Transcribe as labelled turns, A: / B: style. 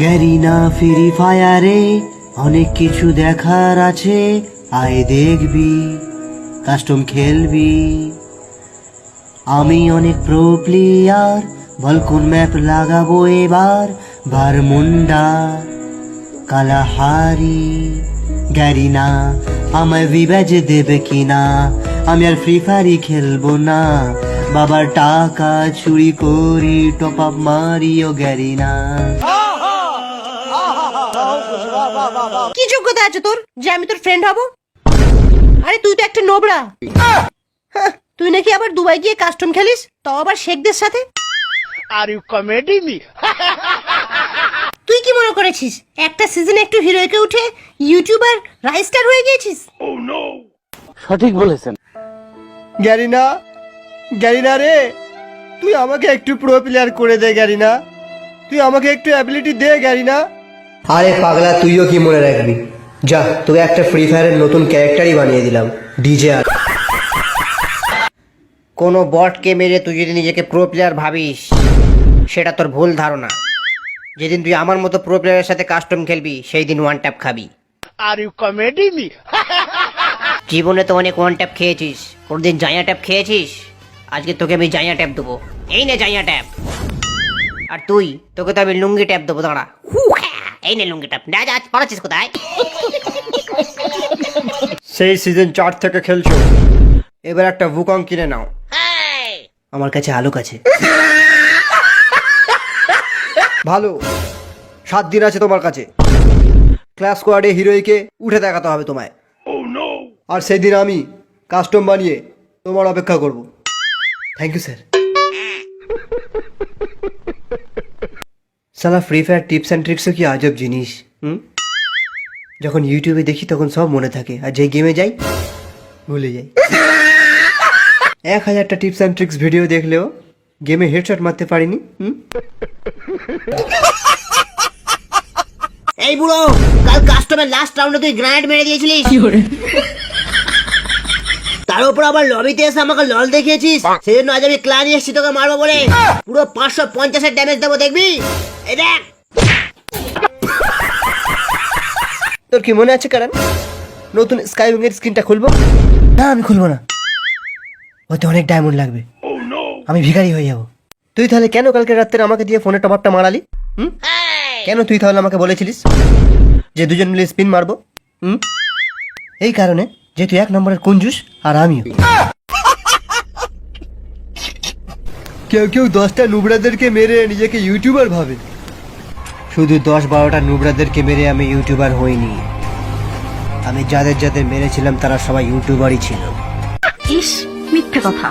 A: Garena free ফায়ারে অনেক কিছু দেখার আছে, আয় দেখবি, কাস্টম খেলবি। আমি অনেক প্রো প্লেয়ার বল কোন ম্যাপ লাগাবো এবার বারমুন্ডা কালাহারি। গ্যারিনা আমায় বিবাজ দেবে কিনা, আমি আর ফ্রি ফায়ারই খেলব না। বাবার টাকা চুরি করি টপ আপ মারিও গ্যারিনা
B: কি যোগ্যতা আছে তোর? যে আমি তোর ফ্রেন্ড হব? আরে তুই তো একটা নোবরা। হ্যাঁ, তুই নাকি আবার দুবাই গিয়ে কাস্টম খেলিস? তাও আবার শেখদের সাথে?
C: Are you comedy me?
B: তুই কি মনে করেছিস? একটা সিজনে একটু হিরোইকে উঠে ইউটিউবার রাইস্টার হয়ে গিয়েছিস?
D: ও নো সঠিক বলেছেন।
A: গ্যারিনা গ্যারিনা রে তুই আমাকে একটু প্রো প্লেয়ার করে দে গ্যারিনা। তুই আমাকে একটু অ্যাবিলিটি দে গ্যারিনা। আরে পাগলা তুইও কি মনে রাখবি? যা তোকে একটা ফ্রি ফায়ারের নতুন ক্যারেক্টারই বানিয়ে দিলাম ডিজে আর।
E: কোনো বটকে মেরে তুই যদি নিজেকে প্রো প্লেয়ার ভাবিস সেটা তোর ভুল ধারণা। যেদিন তুই আমার মতো প্রো প্লেয়ারের সাথে কাস্টম খেলবি সেই দিন ওয়ান ট্যাপ খাবি।
C: আর you comedy me?
E: জীবনে তো অনেক ওয়ান ট্যাপ খেয়েছিস। কোনদিন জাইয়া ট্যাপ খেয়েছিস? আজকে তোকে আমি জাইয়া ট্যাপ দেবো। এই নে জাইয়া ট্যাপ আর তুই তোকে তো আমি লুঙ্গি ট্যাপ দেবো দাঁড়া। এই নে লুঙ্গি ট্যাপ যা পড়াচ্ছিস কোথায়?
A: সেই সিজন চার থেকে খেলছো? এবার একটা বুকং কিনে নাও। আমার কাছে আলোক আছে। ভালো। সাত দিন আছে তোমার কাছে। ক্লাস স্কোয়াডে হিরোইকে উঠে দেখাতে হবে তোমায়। আর সেই দিন আমি কাস্টম বানিয়ে তোমার অপেক্ষা করব। থ্যাংক ইউ স্যার সালা ফ্রি ফায়ার টিপস অ্যান্ড ট্রিক্সও কি আজব জিনিস হুম? যখন ইউটিউবে দেখি তখন সব মনে থাকে আর যে গেমে যাই ভুলে যাই। এক হাজারটা টিপস অ্যান্ড ট্রিক্স ভিডিও দেখলেও গেমে হেডশট মারতে পারিনি হুম?
E: এই বুড়ো কাল কাস্টমের লাস্ট রাউন্ডে তুই গ্রানেড মেরে দিয়েছিলিস। তার উপর আবার লবিতে এসে আমাকে লল দেখিয়েছিস? সেই জন্য আজ আমি ক্লান এসেছি তোকে মারবো বলে। পুরো পাঁচশো পঞ্চাশের ড্যামেজ দেবো দেখবি? এই দেখ।
A: তোর কি মনে আছে কারণ? নতুন স্কাই উইংয়ের স্ক্রিনটা খুলবো? না আমি খুলবো না। ওতে অনেক ডায়মন্ড লাগবে। আমি ভিখারি হয়ে যাব। তুই তাহলে কেন কালকে রাত্রে আমাকে দিয়ে ফোনের টপ আপটা মারালি? হুম? কেন তুই তাহলে আমাকে বলেছিলিস যে দুজন মিলে স্পিন মারবো? হুম? এই কারণে যে তুই এক নম্বরের কুঞ্জুস আর আমিও। কেউ কেউ দশটা নুবরাদেরকে মেরে নিজেকে ইউটিউবার ভাবে। শুধু দশ বারোটা নুবড়াদেরকে মেরে আমি ইউটিউবার হইনি। আমি যাদের যাদের মেরেছিলাম তারা সবাই ইউটিউবারই ছিল।
F: ইস মিথ্যে কথা।